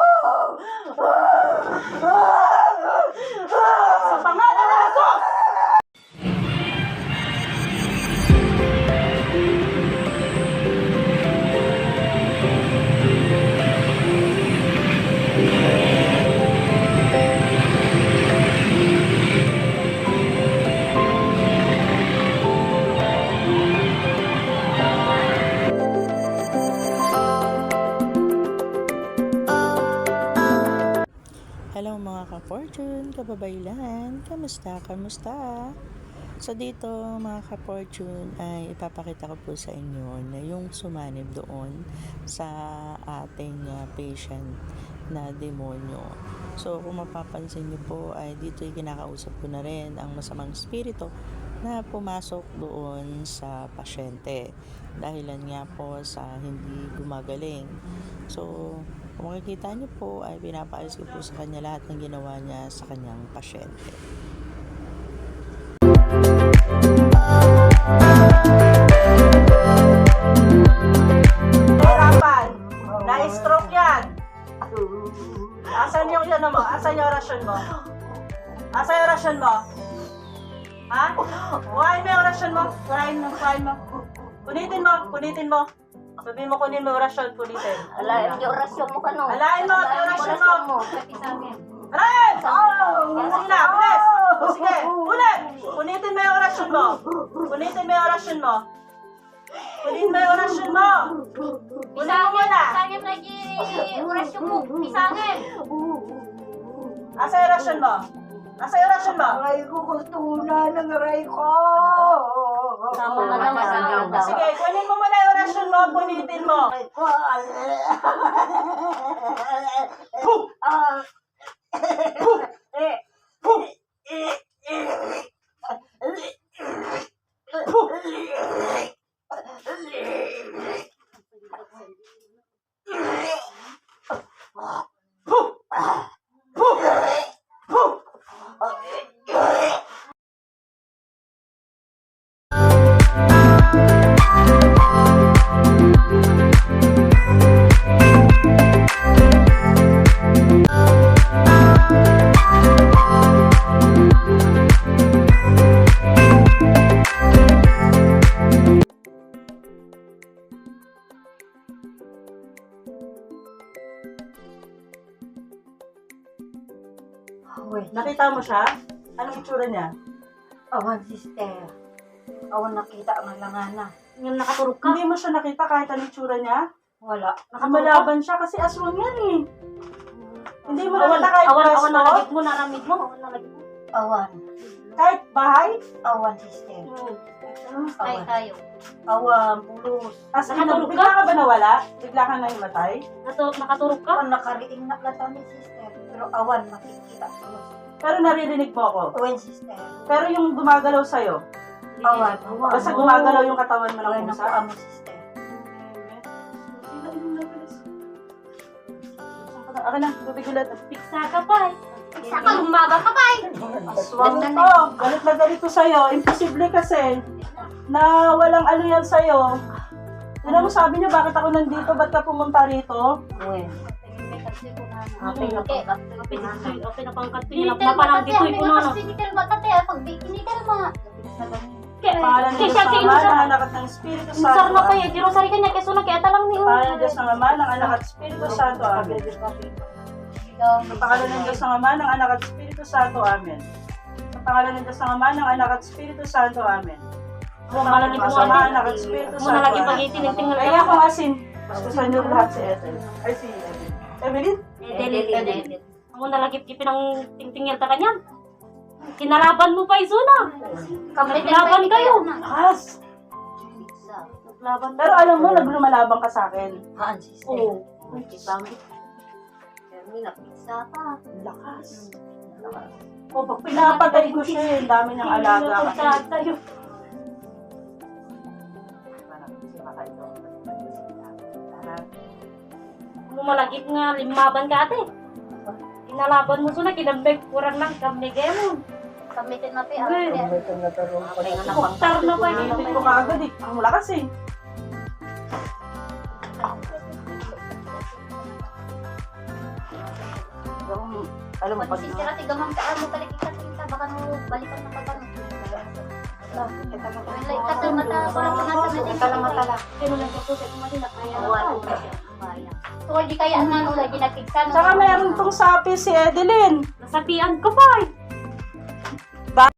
oh, oh, oh. Hello mga ka-fortune, kababaylan, kamusta, kamusta? So dito mga ka-fortune ay ipapakita ko po sa inyo na yung sumanib doon sa ating uh, patient na demonyo. So kung mapapansin niyo po ay dito ay kinakausap ko na rin ang masamang spirito na pumasok doon sa pasyente. Dahilan nga po sa hindi gumagaling. So kung makikita niyo po ay pinapaayos ko po sa kanya lahat ng ginawa niya sa kanyang pasyente. Harapan. Na-stroke yan. Asan yung yan mo? Asan yung orasyon mo? Asan yung orasyon mo? Ha? Kuhain mo yung orasyon mo. Kuhain mo, kuhain mo. Punitin mo, punitin mo. Sabi mo kunin mo yung orasyon, punitin. Ala, yung orasyon mo ka no. Alain mo, yung orasyon mo. mo. Sabi sa amin. Aray! Sige na, bilis! Sige, ulit! Punitin mo yung orasyon mo. Punitin mo yung orasyon mo. Punitin mo yung orasyon mo. Punitin mo muna. Pisangin lagi orasyon mo. Pisangin. Asa yung orasyon mo? Asa yung orasyon mo? Aray ko, gusto na ng aray ko. Ka naman sa Sige, kunin mo muna yung orasyon mo, punitin mo. Aray ko, Ah. Wait, Nakita mo siya? Anong itsura niya? awan sister. Awan nakita ang langana. Yung nakaturog ka. Hindi mo siya nakita kahit anong itsura niya? Wala. Nakamalaban siya kasi aswang yan eh. Hindi mo Awan, nakita kahit awan, awan pwesto? nalagip mo, naramid mo. Awan nalagip mo. Awan. Kahit bahay? Awan sister. Ay, tayo. Awan, pulos. As in, Nakatulog ka? bigla ka ba nawala? Bigla ka na himatay? Nato, nakaturog ka. Awan nakariing na lata ni sister. Pero awan makikita. Pero naririnig mo ako. Awan sister. Pero yung gumagalaw sa'yo, Awan. basta gumagalaw yung katawan mo Awan ng na pusa. po amo sister. Akin na, tubig ulit. Piksa ka pa eh. Piksa ka, lumaba ka pa eh. Aswang to. Galit na galit ko sa'yo. Imposible kasi na walang ano yan sa'yo. Yun mo sabi niya, bakit ako nandito? Ba't ka pumunta rito? Awan. Okay na pangkat Kinitel pinap pa lang dito makate, ipuno no. kinitel makate, pag Pangalan ng Kaya Diyos siya kay Inusar. Anak ng Espiritu Santo. na pa eh. Diro sari kanya kaya sunak kaya talang ni Pangalan ng Diyos ng Ama, ng Anak at Espiritu Santo. Amen. Sa pangalan ng Diyos ng Ama, ng Anak at Espiritu Santo. Amen. Sa pangalan ng Diyos ng Ama, ng Anak at Espiritu Santo. Amen. Huwag malagi po Sa ate. Anak at Espiritu Santo. malagi Amen. pag-itinigtingal Kaya akong asin. Gusto niyo lahat si Ethel. Ay, si Evelyn. Evelyn? Edelit. Ako nalagip kipin ang tingtingil ta kanya. Kinalaban mo pa isuna. Naglaban kayo. Lakas! Naglaban Pero alam mo, naglumalabang ka sa akin. Haan sister. Oo. Lakas. O, pag pinapatay ko siya, eh, ang dami niyang alaga. Alaga tayo. Mo malagip nga limaban ka ate. Kinalaban mo suna kinambeg kurang lang kamnigay mo. kamitin na Uy. pa. Kuktar na pa. Pinipit ko kaagad eh. Ang lakas eh. Alam mo, Pag pag... sisira, tigamang ka, ano balik ikat kita, baka mo balikan na pag So, hindi kaya ang ano, lagi nakiksan. Tsaka meron tong sapi si Edeline. Nasapian ko pa eh.